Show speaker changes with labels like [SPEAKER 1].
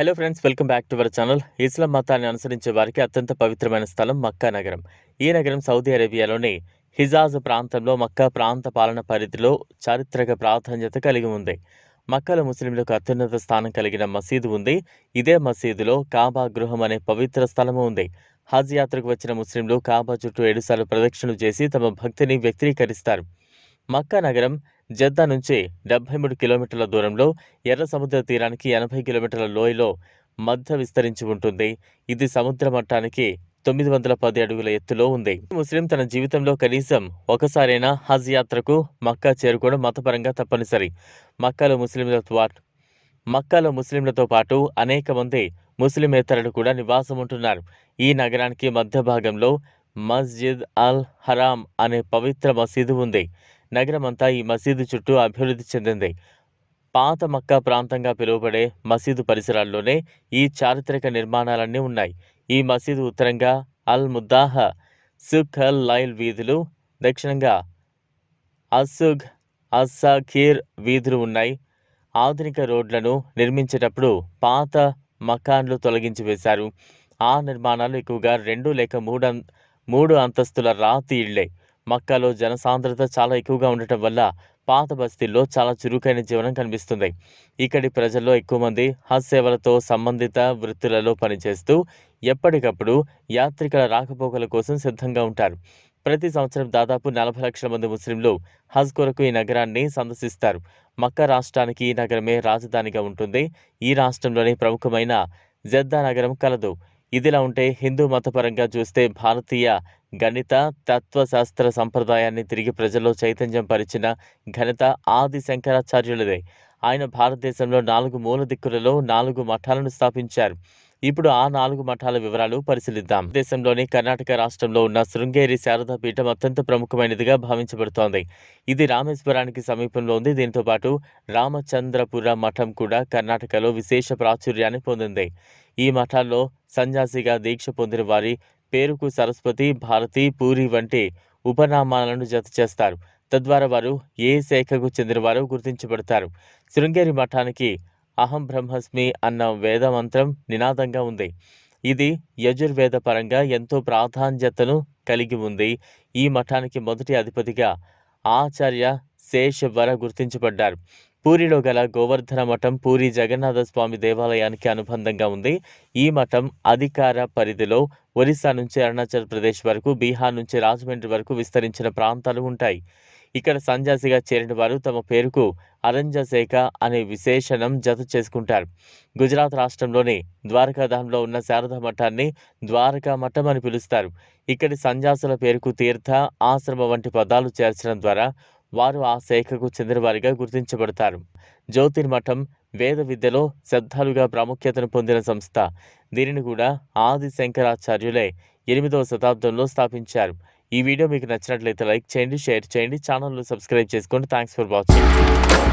[SPEAKER 1] Hello friends welcome back to our channel. Islam మతాన్ని అనుసరించే వారికి అత్యంత పవిత్రమైన స్థలం మక్కా నగరం. ఈ నగరం సౌదీ అరేబియాలోని హిజాజ్ ప్రాంతంలో మక్కా ప్రాంత పాలన పరిధిలో చారిత్రక ప్రాధాన్యత కలిగి ఉంది. మక్కాలో ముస్లింలకు అత్యున్నత స్థానం కలిగిన మసీదు ఉంది. ఇదే మసీదులో కాబా గృహం అనే పవిత్ర స్థలము ఉంది. హజ్ యాత్రకు వచ్చిన ముస్లింలు కాబా చుట్టూ ఏడుసార్లు ప్రదక్షిణలు చేసి తమ భక్తిని వ్యక్తీకరిస్తారు. మక్కా నగరం జద్దా నుంచి డెబ్బై మూడు కిలోమీటర్ల దూరంలో ఎర్ర సముద్ర తీరానికి ఎనభై కిలోమీటర్ల లోయలో మధ్య విస్తరించి ఉంటుంది. ఇది సముద్ర మట్టానికి తొమ్మిది వందల పది అడుగుల ఎత్తులో ఉంది. ముస్లిం తన జీవితంలో కనీసం ఒకసారైనా హజ్ యాత్రకు మక్కా చేరుకోవడం మతపరంగా తప్పనిసరి. మక్కాలో ముస్లింలతో పాటు మక్కాలో ముస్లింలతో పాటు అనేక మంది ముస్లిమేతరులు కూడా నివాసం ఉంటున్నారు. ఈ నగరానికి మధ్య భాగంలో మస్జిద్ అల్ హరామ్ అనే పవిత్ర మసీదు ఉంది. నగరమంతా ఈ మసీదు చుట్టూ అభివృద్ధి చెందింది. పాత మక్కా ప్రాంతంగా పిలువబడే మసీదు పరిసరాల్లోనే ఈ చారిత్రక నిర్మాణాలన్నీ ఉన్నాయి. ఈ మసీదు ఉత్తరంగా అల్ ముద్దాహ సుఖ్ అల్ లైల్ వీధులు దక్షిణంగా అసుగ్ అస్సాఖీర్ వీధులు ఉన్నాయి. ఆధునిక రోడ్లను నిర్మించేటప్పుడు పాత మకాన్లు తొలగించి వేశారు. ఆ నిర్మాణాలు ఎక్కువగా రెండు లేక మూడు మూడు అంతస్తుల రాతి ఇళ్ళే. మక్కాలో జనసాంద్రత చాలా ఎక్కువగా ఉండటం వల్ల పాత బస్తీల్లో చాలా చురుకైన జీవనం కనిపిస్తుంది. ఇక్కడి ప్రజల్లో ఎక్కువ మంది హజ్ సేవలతో సంబంధిత వృత్తులలో పనిచేస్తూ ఎప్పటికప్పుడు యాత్రికుల రాకపోకల కోసం సిద్ధంగా ఉంటారు. ప్రతి సంవత్సరం దాదాపు నలభై లక్షల మంది ముస్లింలు హజ్ కొరకు ఈ నగరాన్ని సందర్శిస్తారు. మక్కా రాష్ట్రానికి ఈ నగరమే రాజధానిగా ఉంటుంది. ఈ రాష్ట్రంలోని ప్రముఖమైన జద్దా నగరం కలదు. ఇదిలా ఉంటే హిందూ మతపరంగా చూస్తే భారతీయ గణిత తత్వశాస్త్ర సంప్రదాయాన్ని తిరిగి ప్రజల్లో చైతన్యం పరిచిన ఘనత ఆది శంకరాచార్యులదే. ఆయన భారతదేశంలో నాలుగు మూల దిక్కులలో నాలుగు మఠాలను స్థాపించారు. ఇప్పుడు ఆ నాలుగు మఠాల వివరాలు పరిశీలిద్దాం. దేశంలోని కర్ణాటక రాష్ట్రంలో ఉన్న శృంగేరి శారదా పీఠం అత్యంత ప్రముఖమైనదిగా భావించబడుతోంది. ఇది రామేశ్వరానికి సమీపంలో ఉంది. దీంతో పాటు రామచంద్రపుర మఠం కూడా కర్ణాటకలో విశేష ప్రాచుర్యాన్ని పొందింది. ఈ మఠాల్లో సన్యాసిగా దీక్ష పొందిన వారి పేరుకు సరస్వతి భారతి పూరి వంటి ఉపనామాలను జత చేస్తారు. తద్వారా వారు ఏ శాఖకు చెందినవారో గుర్తించబడతారు. శృంగేరి మఠానికి అహం బ్రహ్మస్మి అన్న వేద మంత్రం నినాదంగా ఉంది. ఇది యజుర్వేద పరంగా ఎంతో ప్రాధాన్యతను కలిగి ఉంది. ఈ మఠానికి మొదటి అధిపతిగా ఆచార్య శేషవర గుర్తించబడ్డారు. పూరిలో గల గోవర్ధన మఠం పూరి జగన్నాథ స్వామి దేవాలయానికి అనుబంధంగా ఉంది. ఈ మఠం అధికార పరిధిలో ఒరిస్సా నుంచి అరుణాచల్ ప్రదేశ్ వరకు బీహార్ నుంచి రాజమండ్రి వరకు విస్తరించిన ప్రాంతాలు ఉంటాయి. ఇక్కడ సంజాసిగా చేరిన వారు తమ పేరుకు అరంజశేఖ అనే విశేషణం జత చేసుకుంటారు. గుజరాత్ రాష్ట్రంలోని ద్వారకాధాంలో ఉన్న శారద మఠాన్ని ద్వారకా మఠం అని పిలుస్తారు. ఇక్కడి సంజాసుల పేరుకు తీర్థ ఆశ్రమ వంటి పదాలు చేర్చడం ద్వారా వారు ఆ శాఖకు చెందినవారిగా గుర్తించబడతారు. జ్యోతిర్మఠం వేద విద్యలో శబ్దాలుగా ప్రాముఖ్యతను పొందిన సంస్థ. దీనిని కూడా ఆది శంకరాచార్యులే ఎనిమిదవ శతాబ్దంలో స్థాపించారు. ఈ వీడియో మీకు నచ్చినట్లయితే లైక్ చేయండి షేర్ చేయండి ఛానల్ను సబ్స్క్రైబ్ చేసుకోండి థ్యాంక్స్ ఫర్ వాచింగ్.